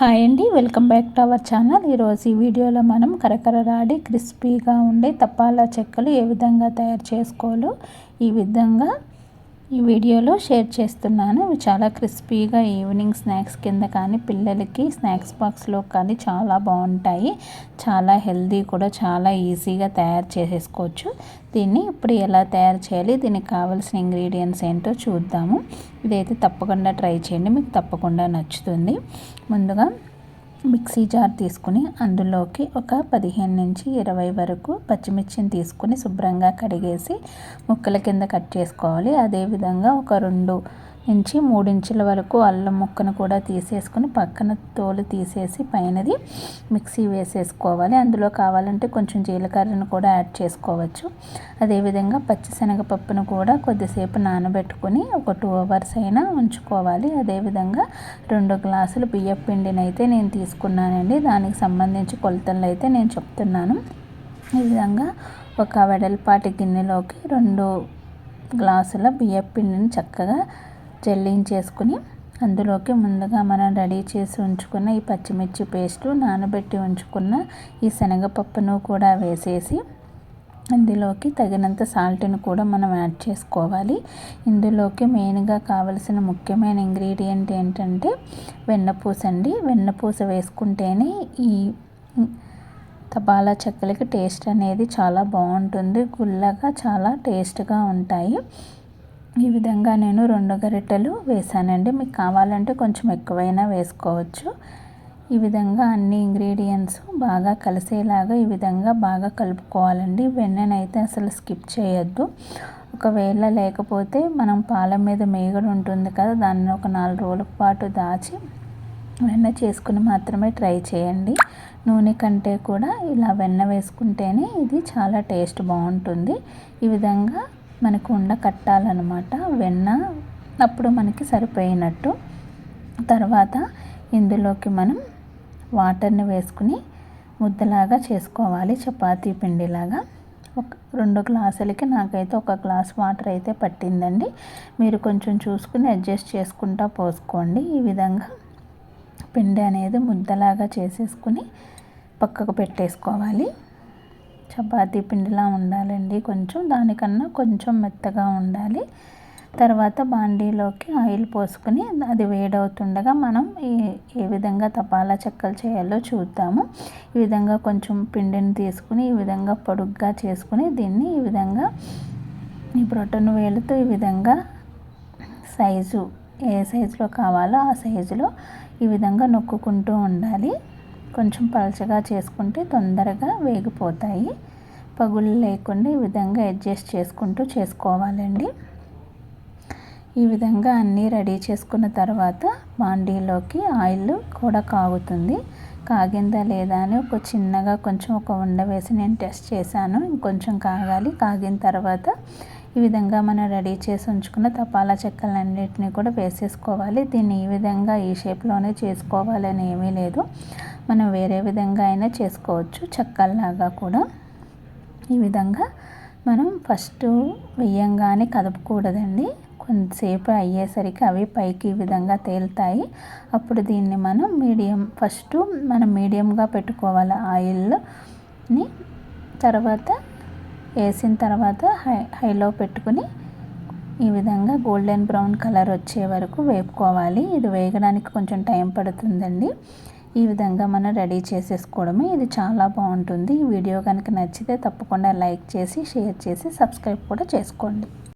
Hi అండి welcome back to our channel. ఈరోజు ఈ వీడియోలో మనం కరకరలాడి క్రిస్పీగా ఉండే తప్పాల చెక్కలు ఏ విధంగా తయారు చేసుకోవాలో ఈ విధంగా ఈ వీడియోలో షేర్ చేస్తున్నాను. ఇవి చాలా క్రిస్పీగా ఈవినింగ్ స్నాక్స్ కింద కానీ పిల్లలకి స్నాక్స్ బాక్స్లో కానీ చాలా బాగుంటాయి. చాలా హెల్దీ కూడా చాలా ఈజీగా తయారు చేసేసుకోవచ్చు. దీన్ని ఇప్పుడు ఎలా తయారు చేయాలి దీనికి కావాల్సిన ఇంగ్రీడియంట్స్ ఏంటో చూద్దాము. ఇదైతే తప్పకుండా ట్రై చేయండి మీకు తప్పకుండా నచ్చుతుంది. ముందుగా మిక్సీ జార్ తీసుకుని అందులోకి ఒక పదిహేను నుంచి ఇరవై వరకు పచ్చిమిర్చిని తీసుకుని శుభ్రంగా కడిగేసి ముక్కల కింద కట్ చేసుకోవాలి. అదేవిధంగా ఒక రెండు నుంచి మూడించుల వరకు అల్లం ముక్కను కూడా తీసేసుకొని పక్కన తోలు తీసేసి పైనది మిక్సీ వేసేసుకోవాలి. అందులో కావాలంటే కొంచెం జీలకర్రను కూడా యాడ్ చేసుకోవచ్చు. అదేవిధంగా పచ్చిశనగపప్పును కూడా కొద్దిసేపు నానబెట్టుకొని ఒక టూ అవర్స్ అయినా ఉంచుకోవాలి. అదేవిధంగా రెండు గ్లాసులు బియ్యం పిండిని అయితే నేను తీసుకున్నానండి. దానికి సంబంధించి కొలతలు అయితే నేను చెప్తున్నాను. ఈ విధంగా ఒక వెడల్పాటి గిన్నెలోకి రెండు గ్లాసుల బియ్యపిండిని చక్కగా జల్లించేసుకుని అందులోకి ముందుగా మనం రెడీ చేసి ఉంచుకున్న ఈ పచ్చిమిర్చి పేస్టు నానబెట్టి ఉంచుకున్న ఈ శనగపప్పును కూడా వేసేసి ఇందులోకి తగినంత సాల్ట్ని కూడా మనం యాడ్ చేసుకోవాలి. ఇందులోకి మెయిన్గా కావలసిన ముఖ్యమైన ఇంగ్రీడియంట్ ఏంటంటే వెన్నపూస అండి. వెన్నపూస వేసుకుంటేనే ఈ తపాలా చెక్కలకి టేస్ట్ అనేది చాలా బాగుంటుంది. గుల్లగా చాలా టేస్ట్గా ఉంటాయి. ఈ విధంగా నేను రెండు గరిటెలు వేసానండి. మీకు కావాలంటే కొంచెం ఎక్కువైనా వేసుకోవచ్చు. ఈ విధంగా అన్ని ఇంగ్రీడియంట్స్ బాగా కలిసేలాగా ఈ విధంగా బాగా కలుపుకోవాలండి. వెన్నెనైతే అసలు స్కిప్ చేయొద్దు. ఒకవేళ లేకపోతే మనం పాల మీద మేగడు ఉంటుంది కదా దాన్ని ఒక నాలుగు రోజుల పాటు దాచి వెన్న చేసుకుని మాత్రమే ట్రై చేయండి. నూనె కంటే కూడా ఇలా వెన్న వేసుకుంటేనే ఇది చాలా టేస్ట్ బాగుంటుంది. ఈ విధంగా మనకు ఉండ కట్టాలన్నమాట. వెన్న అప్పుడు మనకి సరిపోయినట్టు. తర్వాత ఇందులోకి మనం వాటర్ని వేసుకుని ముద్దలాగా చేసుకోవాలి. చపాతీ పిండిలాగా. ఒక రెండు గ్లాసులకి నాకైతే ఒక గ్లాస్ వాటర్ అయితే పట్టిందండి. మీరు కొంచెం చూసుకుని అడ్జస్ట్ చేసుకుంటా పోసుకోండి. ఈ విధంగా పిండి అనేది ముద్దలాగా చేసేసుకుని పక్కకు పెట్టేసుకోవాలి. చపాతీ పిండిలా ఉండాలండి. కొంచెం దానికన్నా కొంచెం మెత్తగా ఉండాలి. తర్వాత బాండీలోకి ఆయిల్ పోసుకొని అది వేడవుతుండగా మనం ఏ ఏ విధంగా తపాలా చెక్కలు చేయాలో చూద్దాము. ఈ విధంగా కొంచెం పిండిని తీసుకుని ఈ విధంగా పొడుగ్గా చేసుకుని దీన్ని ఈ విధంగా ఈ బ్రొటను వేలుతో ఈ విధంగా సైజు ఏ సైజులో కావాలో ఆ సైజులో ఈ విధంగా నొక్కుకుంటూ ఉండాలి. కొంచెం పలచగా చేసుకుంటే తొందరగా వేగిపోతాయి. పగులు లేకుండా ఈ విధంగా అడ్జస్ట్ చేసుకుంటూ చేసుకోవాలండి. ఈ విధంగా అన్నీ రెడీ చేసుకున్న తర్వాత మాండీలోకి ఆయిల్ కూడా కాగుతుంది. కాగిందా లేదా అని ఒక చిన్నగా కొంచెం ఒక ఉండ వేసి నేను టెస్ట్ చేశాను. ఇంకొంచెం కాగాలి. కాగిన తర్వాత ఈ విధంగా మనం రెడీ చేసి ఉంచుకున్న తపాలా చెక్కలన్నిటిని కూడా వేసేసుకోవాలి. దీన్ని ఈ విధంగా ఈ షేప్లోనే చేసుకోవాలని ఏమీ లేదు. మనం వేరే విధంగా అయినా చేసుకోవచ్చు చెక్కల్లాగా కూడా. ఈ విధంగా మనం ఫస్ట్ వెయ్యంగానే కదపకూడదండి. కొంతసేపు అయ్యేసరికి అవి పైకి ఈ విధంగా తేలుతాయి. అప్పుడు దీన్ని మనం మీడియం ఫస్ట్ మనం మీడియంగా పెట్టుకోవాలి ఆయిల్ని తర్వాత వేసిన తర్వాత హై హైలో పెట్టుకుని ఈ విధంగా గోల్డెన్ బ్రౌన్ కలర్ వచ్చే వరకు వేపుకోవాలి. ఇది వేగడానికి కొంచెం టైం పడుతుందండి. ఈ విధంగా మనం రెడీ చేసేసుకోవడమే. ఇది చాలా బాగుంటుంది. ఈ వీడియో కనుక నచ్చితే తప్పకుండా లైక్ చేసి షేర్ చేసి సబ్స్క్రైబ్ కూడా చేసుకోండి.